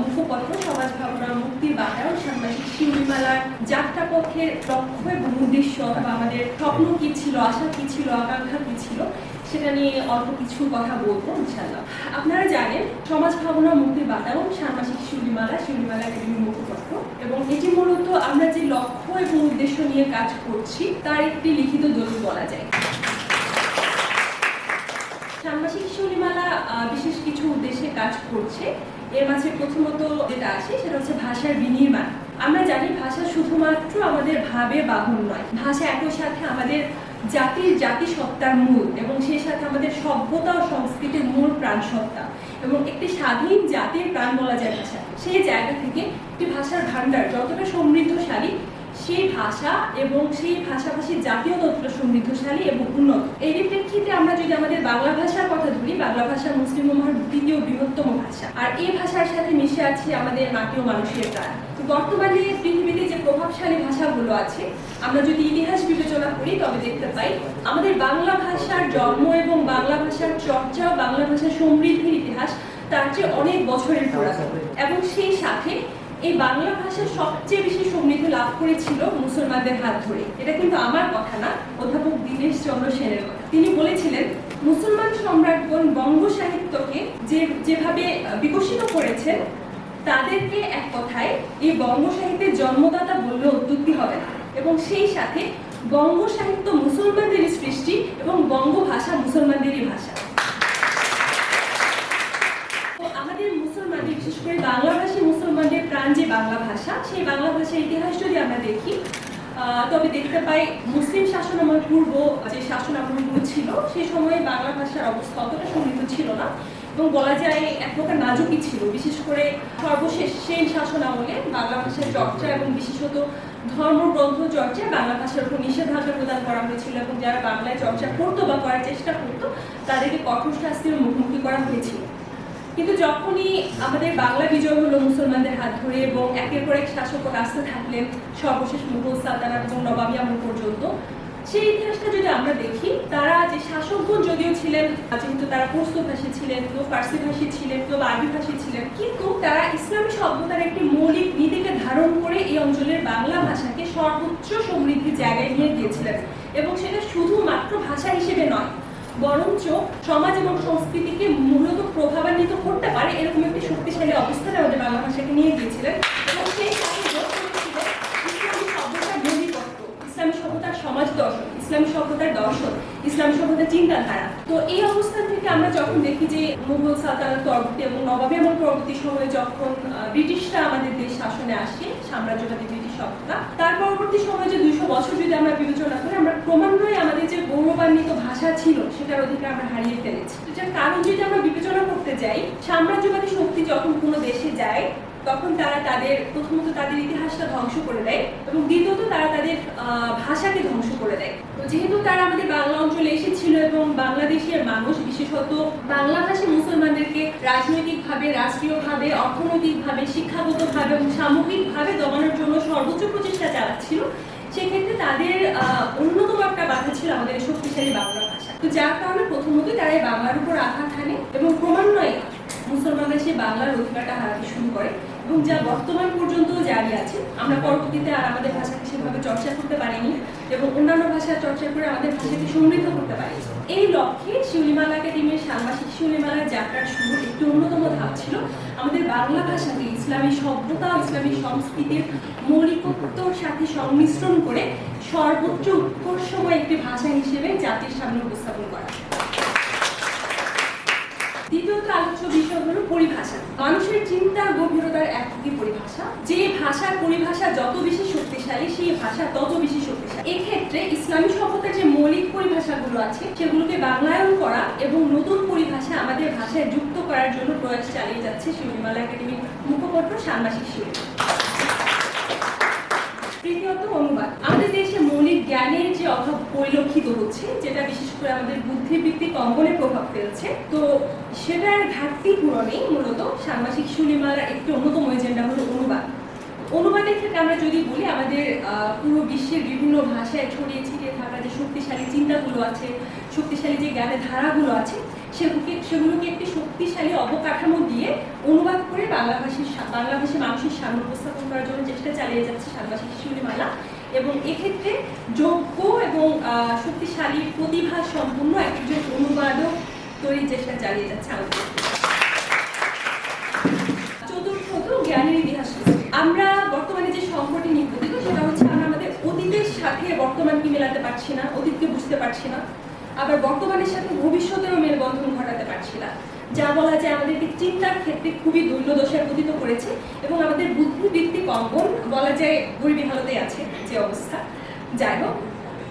মুখপত্র, সমাজ ভাবনা, মুক্তির বাতায়ন, সাংবাদিক শিউলিমালার যাত্রা পক্ষের লক্ষ্য এবং উদ্দেশ্য আমাদের স্বপ্ন কি ছিল, আশা কি ছিল, আকাঙ্ক্ষা কি ছিল, সেটা নিয়ে অল্প কিছু কথা বলব ইনশাল্লাহ আপনারা জানেন, সমাজ ভাবনা, মুক্তির বাতায়ন ষান্মাসিক শিউলিমালা শিউলিমালা একাডেমির মুখপত্র এবং এটি মূলত আমরা যে লক্ষ্য এবং উদ্দেশ্য নিয়ে কাজ করছি, তার একটি লিখিত দলিল বলা যায়। ষান্মাসিক শিউলিমালা বিশেষ কিছু কাজ করছে। এর মাঝে প্রথমত যেটা আছে, সেটা হচ্ছে ভাষার বিনির্মাণ। আমরা জানি ভাষা শুধুমাত্র আমাদের ভাবে বাহন নয়, ভাষা একই সাথে আমাদের জাতির জাতিসত্তার মূল এবং সেই সাথে আমাদের সভ্যতা ও সংস্কৃতির মূল প্রাণসত্তা এবং একটি স্বাধীন জাতির প্রাণ বলা যায় ভাষা সেই জায়গা থেকে একটি ভাষার ভাণ্ডার যতটা সমৃদ্ধশালী সেই ভাষা এবং সেই ভাষাভাষীর জাতীয় ততটা সমৃদ্ধশালী এবং উন্নত। এরই প্রেক্ষিতে আমরা যদি আমাদের বাংলা ভাষার কথা ধরি, বাংলা ভাষা মুসলিম উম্মাহর দ্বিতীয় বৃহত্তম ভাষা। আর এই ভাষার সাথে মিশে আছে আমাদের মাটি ও মানুষের প্রাণ। বর্তমানে পৃথিবীতে যে প্রভাবশালী ভাষাগুলো আছে, আমরা যদি ইতিহাস বিবেচনা করি, তবে দেখতে পাই আমাদের বাংলা ভাষার জন্ম এবং বাংলা ভাষার চর্চা, বাংলা ভাষার সমৃদ্ধির ইতিহাস তার চেয়ে অনেক বছরের পুরাতন। এবং সেই সাথে এই বাংলা ভাষা সবচেয়ে বেশি সমৃদ্ধি লাভ করেছিল মুসলমানদের হাত ধরে। এটা কিন্তু আমার কথা না, অধ্যাপক দীনেশ চন্দ্র সেনের কথা। তিনি বলেছিলেন, মুসলমান সম্রাটগণ বঙ্গ সাহিত্যকে যে, যেভাবে বিকশিত করেছেন, তাদেরকে এক কথায় এই বঙ্গ সাহিত্যের জন্মদাতা বললে অত্যুক্তি হবে না। এবং সেই সাথে বঙ্গ সাহিত্য মুসলমানদেরই সৃষ্টি এবং বঙ্গ ভাষা মুসলমানদেরই ভাষা। আমাদের মুসলমানদের, বিশেষ করে বাংলা ভাষী প্রাণ যে বাংলা ভাষা, সেই বাংলা ভাষার ইতিহাস যদি আমরা দেখি তবে দেখতে পাই মুসলিম শাসন আমার পূর্ব, যে শাসন আমলগুলো ছিল সেই সময়ে বাংলা ভাষার অবস্থা অতটা সমৃদ্ধ ছিল না এবং বলা যায় এক প্রকার নাজুকই ছিল। বিশেষ করে সর্বশেষ সেন শাসন আমলে বাংলা ভাষার চর্চা এবং বিশেষত ধর্মগ্রন্থ চর্চায় বাংলা ভাষার উপর নিষেধাজ্ঞা প্রদান করা হয়েছিল এবং যারা বাংলায় চর্চা করতো বা করার চেষ্টা করতো, তাদেরকে কঠোর শাস্তির মুখোমুখি করা হয়েছিল। কিন্তু যখনই আমাদের বাংলা বিজয় হলো, মুসলমানদের হাত ধরে এবং একের পর এক শাসক আসতে থাকলেন সর্বশেষ মুঘল সালতানাত এবং নবাবী আমল পর্যন্ত, সেই ইতিহাসটা যদি আমরা দেখি, তারা যে শাসকগণ যদিও ছিলেন, যেহেতু তারা পর্ষদ ভাষী ছিলেন কেউ ফার্সি ভাষী ছিলেন কেউ আরবি ভাষী ছিলেন, কিন্তু তারা ইসলামী সভ্যতার একটি মৌলিক নীতিকে ধারণ করে এই অঞ্চলের বাংলা ভাষাকে সর্বোচ্চ সমৃদ্ধির জায়গায় নিয়ে গিয়েছিলেন। এবং সেটা শুধুমাত্র ভাষা হিসেবে নয়, বরঞ্চ সমাজ এবং সংস্কৃতিকে মূলত প্রভাবান্বিত করতে পারে এরকম একটি শক্তিশালী অবস্থানে আমাদের বাংলা ভাষাকে নিয়ে গিয়েছিলেন এবং সেই সাথে যোগ করেছিলেন ইসলামী সভ্যতার মৌলিকত্ব ইসলামী সভ্যতার সমাজ দর্শন ইসলামী সভ্যতার দর্শন সভ্যতার চিন্তাধারা তো এই অবস্থান থেকে আমরা যখন দেখি যে মুঘল সালতানাত পরবর্তী এবং নবাবী আমল পরবর্তী সময়ে যখন ব্রিটিশরা আমাদের দেশ শাসনে আসে সাম্রাজ্যবাদী ব্রিটিশ সভ্যতা, তার পরবর্তী সময়ে যে দুইশো বছর যদি আমরা বিবেচনা করি, আমরা ক্রমান্বয়ে আমাদের যে গৌরবান্বিত ভাষা ছিল, সেটার অধিকার আমরা হারিয়ে ফেলেছি। এটার কারণ যদি আমরা বিবেচনা করতে যাই, সাম্রাজ্যবাদী শক্তি যখন কোনো দেশে যায় তখন তারা তাদের, প্রথমত তাদের ইতিহাসটা ধ্বংস করে দেয় এবং দ্বিতীয়ত তারা তাদের ভাষাকে ধ্বংস করে দেয়। তো যেহেতু তারা আমাদের বাংলা অঞ্চলে এসেছিল এবং বাংলাদেশের মানুষ, বিশেষত বাংলাভাষী মুসলমানদেরকে রাজনৈতিকভাবে, রাষ্ট্রীয়ভাবে, অর্থনৈতিকভাবে, শিক্ষাগতভাবে এবং সামগ্রিকভাবে দমানোর জন্য সর্বোচ্চ প্রচেষ্টা চালাচ্ছিল, সেক্ষেত্রে তাদের অন্যতম একটা বাধা ছিল আমাদের শক্তিশালী বাংলা ভাষা। তো যার কারণে প্রথমত তারা বাংলার উপর আঘাত হানে এবং ক্রমান্বয়ে মুসলমানরা সেই বাংলার অধিকারটা হারাতে শুরু করে। এবং যা বর্তমান পর্যন্ত জারি আছে, আমরা পরবর্তীতে আর আমাদের ভাষাকে সেভাবে চর্চা করতে পারিনি এবং অন্যান্য ভাষা চর্চা করে আমাদের ভাষাকে সমৃদ্ধ করতে পারি এই লক্ষ্যে শিউলিমালা একাডেমির সাংবাদিক শিউলিমালার যাত্রার শুরু একটি অন্যতম ধাপ ছিল। আমাদের বাংলা ভাষাকে ইসলামী সভ্যতা, ইসলামী সংস্কৃতির মৌলিকত্বর সাথে সংমিশ্রণ করে সর্বোচ্চ উৎকর্ষময় একটি ভাষা হিসেবে জাতির সামনে উপস্থাপন করা। দ্বিতীয়ত আলোচ্য বিষয় হলো পরিভাষা। মানুষের চিন্তার গভীরতার একটি পরিভাষা? যে ভাষার পরিভাষা যত বেশি শক্তিশালী, সেই ভাষা তত বেশি শক্তিশালী। এক্ষেত্রে ইসলামী সভ্যতার যে মৌলিক পরিভাষাগুলো আছে, সেগুলোকে বাংলায়ন করা এবং নতুন পরিভাষা আমাদের ভাষায় যুক্ত করার জন্য প্রয়াস চালিয়ে যাচ্ছে শিবনিমালা একাডেমির মুখপত্র ষান্মাসিক শিবির। তৃতীয়ত অনুবাদ। আমাদের দেশে মৌলিক জ্ঞানের যে অভাব পরিলক্ষিত হচ্ছে, যেটা বিশেষ করে আমাদের বুদ্ধিবৃত্তিক অঙ্গনে প্রভাব ফেলছে। তো সেটার ঘাটতি পূরণেই মূলত সাংবাদিক সুলিমালার একটি অন্যতম এজেন্ডা হলো অনুবাদ। অনুবাদের ক্ষেত্রে আমরা যদি বলি, আমাদের পুরো বিশ্বের বিভিন্ন ভাষায় ছড়িয়ে ছিটিয়ে থাকা যে শক্তিশালী চিন্তাগুলো আছে, শক্তিশালী যে জ্ঞানের ধারাগুলো আছে সেগুলোকে সেগুলোকে একটি শক্তিশালী অবকাঠামো দিয়ে অনুবাদ করে বাংলা ভাষীর বাংলা ভাষী মানুষের সামনে উপস্থাপন করার জন্য চেষ্টা চালিয়ে যাচ্ছে সানবাসী শিশুরিমালা এবং এক্ষেত্রে যোগ্য এবং শক্তিশালী প্রতিভা সম্পন্ন একজন অনুবাদক তৈরির চেষ্টা চালিয়ে যাচ্ছে আমাদের চতুর্থত জ্ঞানের ইতিহাস আমরা বর্তমানে যে সংকটে নিপতিত, সেটা হচ্ছে আমরা আমাদের অতীতের সাথে বর্তমানকে মেলাতে পারছি না, অতীতকে বুঝতে পারছি না, আবার বর্তমানের সাথে ভবিষ্যতেরও মেলবন্ধন ঘটাতে পারছি না। যা বলা যায় আমাদেরকে চিন্তার ক্ষেত্রে খুবই দৈন্যদশায় পতিত করেছে এবং আমাদের বুদ্ধিবৃত্তিক অঙ্গন বলা যায় গরিবী হালতে আছে যে অবস্থা। যাই হোক,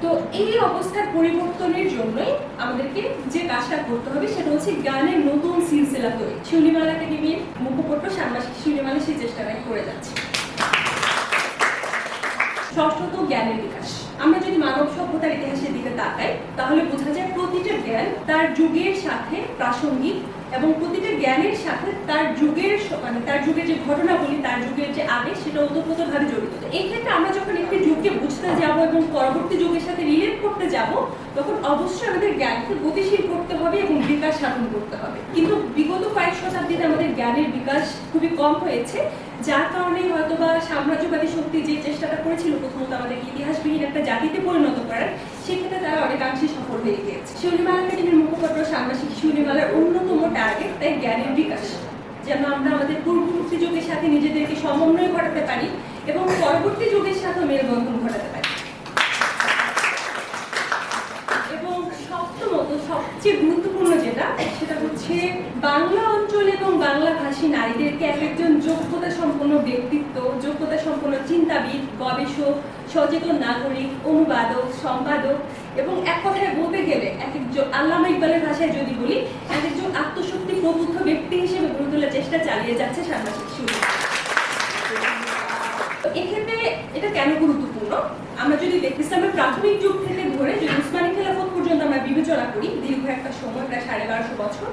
তো এই অবস্থার পরিবর্তনের জন্যই আমাদেরকে যে কাজটা করতে হবে সেটা হচ্ছে জ্ঞানের নতুন সিলসিলা তৈরি। শিউলিমালা একাডেমির মুখপত্র ষান্মাসিক শিউলিমালা সেই চেষ্টাটাই করে যাচ্ছে। ষষ্ঠত জ্ঞানের বিকাশ। আমরা যদি মানব সভ্যতার ইতিহাসের দিকে তাকাই তাহলে বোঝা যায় প্রতিটা জ্ঞান তার যুগের সাথে প্রাসঙ্গিক এবং প্রতিটা জ্ঞানের সাথে তার যুগের মানে তার যুগের যে ঘটনাগুলি তার যুগের যে আগে সেটা ওতপ্রোতভাবে জড়িত। তো এই ক্ষেত্রে আমরা যখন একটি যুগকে বুঝতে যাব এবং পরবর্তী যুগের সাথে রিলেট করতে যাব, তখন অবশ্যই আমাদের জ্ঞানকে গতিশীল করতে হবে এবং বিকাশ সাধন করতে হবে। কিন্তু বিগত শতাব্দীতে আমাদের জ্ঞানের বিকাশ খুবই কম হয়েছে, যার কারণে হয়তোবা সাম্রাজ্যবাদী শক্তি যে চেষ্টাটা করেছিল প্রথমত আমাদের ইতিহাসবিহীন একটা জাতিতে পরিণত করার, সেক্ষেত্রে তারা অনেকাংশে সফল হয়ে গিয়েছে। শিউলিমালা একাডেমির মুখপাত্র সাংবাদিক শিউলিমালার অন্যতম টার্গেট তাই জ্ঞানের বিকাশ। যেন আমরা আমাদের পূর্ববর্তী যুগের সাথে নিজেদেরকে সমন্বয় ঘটাতে পারি এবং পরবর্তী যুগের সাথে মেলবন্ধন ঘটাতে পারি। এবং সপ্তমত, সবচেয়ে গুরুত্বপূর্ণ যেটা, সেটা হচ্ছে বাংলা অঞ্চল এবং বাংলা ভাষী নারীদেরকে এক একজন যোগ্যতা সম্পন্ন ব্যক্তিত্ব, যোগ্যতা সম্পন্ন চিন্তাবিদ, গবেষক, সচেতন নাগরিক, অনুবাদক, সম্পাদক এবং এক কথায় বলতে গেলে এক একজন আল্লামা ইকবালের ভাষায় যদি বলি, এক একজন আত্মশক্তি প্রবুদ্ধ ব্যক্তি হিসেবে গড়ে তোলার চেষ্টা চালিয়ে যাচ্ছে সাংবাদিক শুরু এক্ষেত্রে এটা কেন গুরুত্বপূর্ণ? আমরা যদি দেখি, ইসলামের প্রাথমিক যুগ থেকে ধরে যদি উসমানী খেলাফত পর্যন্ত আমরা বিবেচনা করি, দীর্ঘ একটা সময়, প্রায় সাড়ে বারোশো বছর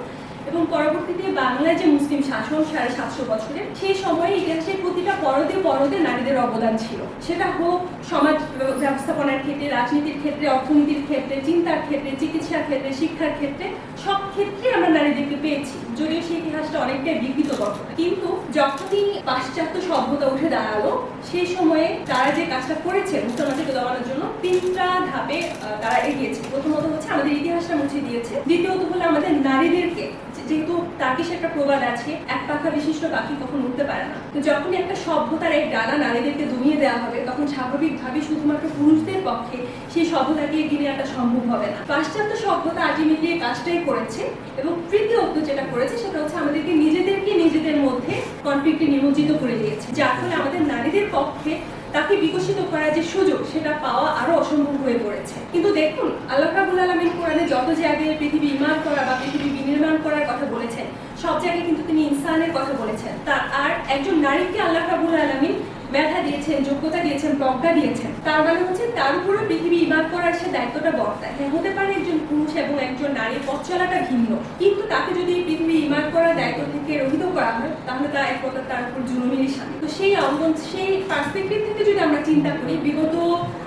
এবং পরবর্তীতে বাংলায় যে মুসলিম শাসন, সাড়ে সাতশো বছরের, সেই সময়ে ইতিহাসের প্রতিটা পরদে পরদে নারীদের অবদান ছিল। সেটা হোক সমাজ ব্যবস্থাপনার ক্ষেত্রে, রাজনীতির ক্ষেত্রে, অর্থনীতির ক্ষেত্রে, চিন্তার ক্ষেত্রে, চিকিৎসার ক্ষেত্রে, শিক্ষার ক্ষেত্রে, সব ক্ষেত্রে আমরা নারীদেরকে পেয়েছি, যদিও সেই ইতিহাসটা অনেকটাই বিকৃত গঠন কিন্তু যখনই পাশ্চাত্য সভ্যতা উঠে দাঁড়াল, সেই সময়ে তারা যে কাজটা করেছে মুসলমানদেরকে দমানোর জন্য তিনটা ধাপে তারা এগিয়েছে। প্রথমত হচ্ছে আমাদের ইতিহাসটা মুছে দিয়েছে। দ্বিতীয়ত হলো আমাদের নারীদেরকে যেহেতু টার্কিশ একটা প্রবাদ আছে, এক পাখা বিশিষ্ট পাখি কখন উঠতে পারে না। তো যখনই একটা সভ্যতার এক ডানা নারীদেরকে দমিয়ে দেওয়া হবে, তখন স্বাভাবিকভাবে শুধুমাত্র পুরুষদের পক্ষে সেই সভ্যতাকে এগিয়ে নেওয়াটা সম্ভব হবে না। পাশ্চাত্য সভ্যতা আলটিমেটলি এই কাজটাই করেছে এবং তৃতীয়ত যেটা করেছে, সেটা হচ্ছে আমাদেরকে নিজেদেরকে নিজেদের মধ্যে কনফ্লিক্টে নিমজ্জিত করে দিয়েছে। যার ফলে আমাদের নারীদের পক্ষে তাকে বিকশিত করার যে সুযোগ, সেটা পাওয়া আরও অসম্ভব হয়ে পড়েছে। কিন্তু দেখুন, আল্লাহ রাবুল আলমিন কোরআনে যত জায়গায় পৃথিবী ইমান করা বা পৃথিবী বিনির্মাণ করার কথা বলেছেন, সব জায়গায় কিন্তু তিনি ইনসানের কথা বলেছেন। তা আর একজন নারীকে আল্লাহ রাবুল আলমিন মেধা দিয়েছেন, যোগ্যতা দিয়েছেন, প্রজ্ঞা দিয়েছেন। তার মানে হচ্ছে তার উপরে পৃথিবী ইমান করার সে দায়িত্বটা বর্তায়। হ্যাঁ হতে পারে একজন পুরুষ এবং নারীর পথ চলাটা ভিন্ন। কিন্তু তাকে যদি পৃথিবী ইমার করার দায়িত্ব থেকে রহিত করা হয়, তাহলে তা এক কথা তার উপর জুলুমেরই সাথে তো সেই অঙ্গন সেই পার্সপেক্টিভ থেকে যদি আমরা চিন্তা করি, বিগত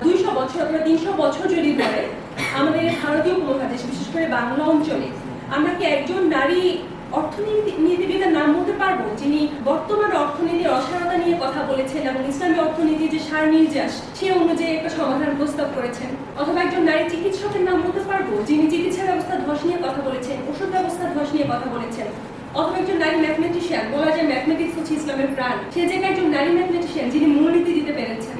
দুইশো বছর অথবা তিনশো বছর যদি ধরে, আমাদের ভারতীয় উপমহাদেশ, বিশেষ করে বাংলা অঞ্চলে, আমরা কি একজন নারী অর্থনীতি পারব? যিনি বর্তমান অর্থনীতির অসারতা নিয়ে কথা বলেছেন এবং ইসলামী অর্থনীতির যে সার নির্যাস, সে অনুযায়ী একটা সমাধান প্রস্তাব করেছেন। অথবা একজন নারী চিকিৎসকের নাম বলতে পারব, যিনি চিকিৎসা ব্যবস্থা ধস নিয়ে কথা বলেছেন, ওষুধ ব্যবস্থা ধস নিয়ে কথা বলেছেন। অথবা একজন নারী ম্যাথমেটিশিয়ান, বলা যায় ম্যাথমেটিক্স হচ্ছে ইসলামের প্রাণ। সে জায়গায় একজন নারী ম্যাথমেটিশিয়ান, যিনি মূলনীতি দিতে পেরেছেন।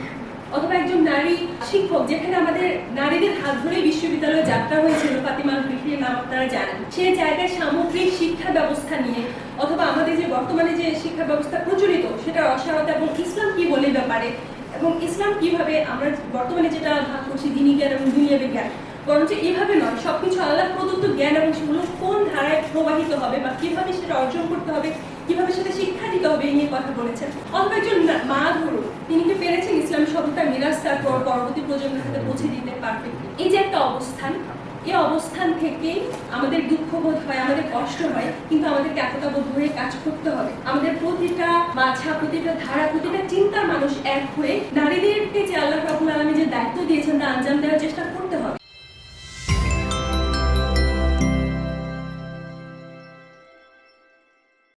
অথবা একজন নারী শিক্ষক, যেখানে আমাদের নারীদের হাত ধরে বিশ্ববিদ্যালয়ে যাত্রা হয়েছিল, ফাতিমা বিক্রির নাম আপনারা জানেন। সেই জায়গায় সামগ্রিক শিক্ষা ব্যবস্থা নিয়ে অথবা আমাদের যে বর্তমানে যে শিক্ষা ব্যবস্থা প্রচলিত, সেটা অসারতা এবং ইসলাম কি বলে ব্যাপারে এবং ইসলাম কীভাবে আমরা বর্তমানে যেটা ভাগ করছি, দিনী জ্ঞান এবং দুনিয়া বিজ্ঞান, বরঞ্চ এইভাবে নয়, সবকিছু আল্লাহ প্রদত্ত জ্ঞান এবং সেগুলো কোন ধারায় প্রবাহিত হবে বা কীভাবে সেটা অর্জন করতে হবে কীভাবে সেটা শিক্ষা দিতে হবে এই নিয়ে কথা বলেছেন। অথবা একজন মা ধরুন, তিনি কি পেরেছেন ইসলামী সভ্যতার মিরাজ তার পর পরবর্তী প্রজন্মের হাতে পৌঁছে দিতে পারফেক্টলি এই যে একটা অবস্থান, এই অবস্থান থেকে আমাদের দুঃখ বোধ হয়, আমাদের কষ্ট হয়, কিন্তু আমাদেরকে বোধ হয়ে কাজ করতে হবে। আমাদের প্রতিটা মাঝা, প্রতিটা ধারা, প্রতিটা চিন্তার মানুষ এক হয়ে নারীদেরকে যে আল্লাহ রাবুল আলমী যে দায়িত্ব দিয়েছেন তা আঞ্জাম দেওয়ার যে